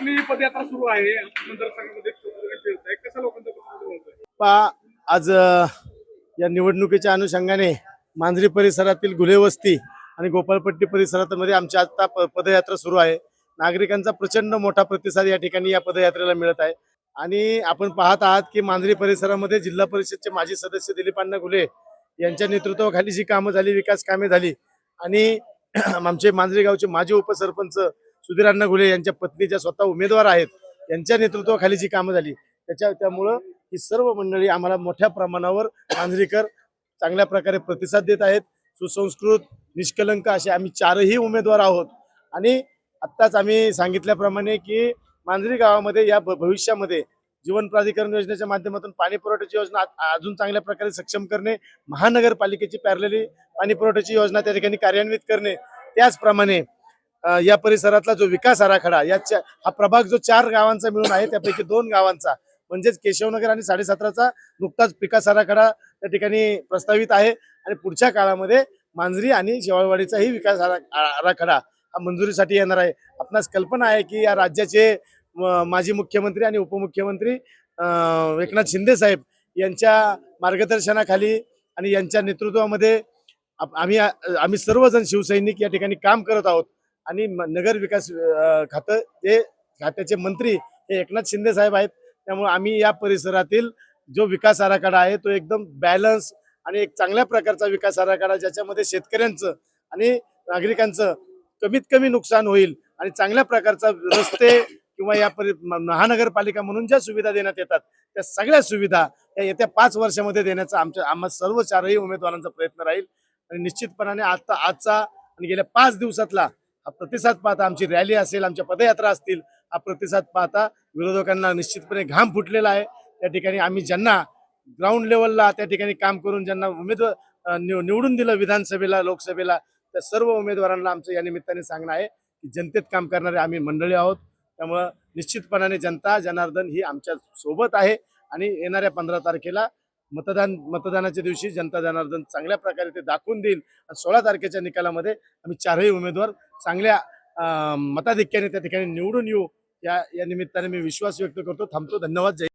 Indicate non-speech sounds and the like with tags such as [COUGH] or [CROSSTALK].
आपली पदयात्रा सुरू आहे मतदारसंघामध्ये लोकांचा पा आज या निवडणुकीच्या अनुषंगाने मांजरी परिसरातील गुलेवस्ती आणि गोपाळपट्टी परिसरामध्ये आमची आता पदयात्रा सुरू आहे. नागरिकांचा प्रचंड मोठा प्रतिसाद या ठिकाणी या पदयात्रेला मिळत आहे. आणि आपण पाहत आहात की मांजरी परिसरामध्ये जिल्हा परिषदचे माजी सदस्य दिलीप अण्णा घुले यांच्या नेतृत्वाखाली जी कामं झाली विकास कामे झाली आणि [CLEARS THROAT] आमचे मांजरी गावचे माजी उपसरपंच सुधीरांना घुले यांच्या पत्नी ज्या स्वतः उमेदवार आहेत यांच्या नेतृत्वाखाली जी कामं झाली. त्याच्या त्यामुळं ही सर्व मंडळी आम्हाला मोठ्या प्रमाणावर मांजरीकर चांगल्या प्रकारे प्रतिसाद देत आहेत. सुसंस्कृत निष्कलंक असे आम्ही चारही उमेदवार आहोत. आणि आत्ताच आम्ही सांगितल्याप्रमाणे की मांजरी गावामध्ये या भ- भविष्यामध्ये जीवन प्राधिकरण योजनेच्या माध्यमातून पाणी पुरवठ्याची योजना अजून चांगल्या प्रकारे सक्षम करणे महानगरपालिकेची पॅरलेली पाणी पुरवठ्याची योजना त्या ठिकाणी कार्यान्वित करणे त्याचप्रमाणे या परिसरातला जो विकास आराखडा याच्या हा प्रभाग जो चार गावांचा मिळून आहे त्यापैकी दोन गावांचा म्हणजेच केशवनगर आणि साडेसतराचा नुकताच विकास आराखडा त्या ठिकाणी प्रस्तावित आहे. आणि पुढच्या काळामध्ये मांजरी आणि शेवाळवाडीचाही विकास आरा- आराखडा हा मंजुरीसाठी येणार आहे. आपणास कल्पना आहे की या राज्याचे माजी मुख्यमंत्री आणि उपमुख्यमंत्री एकनाथ शिंदे साहेब यांच्या मार्गदर्शनाखाली आणि यांच्या नेतृत्वामध्ये आप- आम्ही आम्ही सर्वजण शिवसैनिक या ठिकाणी काम करत आहोत. आणि म- नगर विकास खातं ते खात्याचे मंत्री हे एकनाथ शिंदे साहेब आहेत. त्यामुळे आम्ही या परिसरातील जो विकास आराखडा आहे तो एकदम बॅलन्स आणि एक चांगल्या प्रकारचा विकास आराखडा ज्याच्यामध्ये शेतकऱ्यांचं आणि नागरिकांचं कमीत कमी नुकसान होईल आणि चांगल्या प्रकारचा रस्ते किंवा या परि म- महानगरपालिका म्हणून ज्या सुविधा देण्यात येतात त्या सगळ्या सुविधा या येत्या पाच वर्षामध्ये देण्याचा आमच्या आम्हा सर्व चारही उमेदवारांचा प्रयत्न राहील. आणि निश्चितपणाने आता आजचा आणि गेल्या पाच दिवसातला प्रतिसाद पाहता आमची रॅली असेल आमच्या पदयात्रा असतील हा प्रतिसाद पाहता विरोधकांना निश्चितपणे घाम फुटलेला आहे. त्या ठिकाणी आम्ही ज्यांना ग्राउंड लेवलला त्या ठिकाणी काम करून ज्यांना उमेदवार निव- निवडून दिलं विधानसभेला लोकसभेला त्या सर्व उमेदवारांना आमचं या निमित्ताने सांगणं आहे की जनतेत काम करणारे आम्ही मंडळी आहोत. त्यामुळं निश्चितपणाने जनता जनार्दन ही आमच्यासोबत आहे आणि येणाऱ्या पंधरा तारखेला मतदान मतदानाच्या दिवशी जनता जनार्दन चांगल्या प्रकारे ते दाखवून देईल. आणि सोळा तारखेच्या निकालामध्ये आम्ही चारही उमेदवार चांगल्या मताधिक्याने त्या ठिकाणी निवडून येऊ. या या निमित्ताने मी विश्वास व्यक्त करतो. थांबतो. धन्यवाद. जय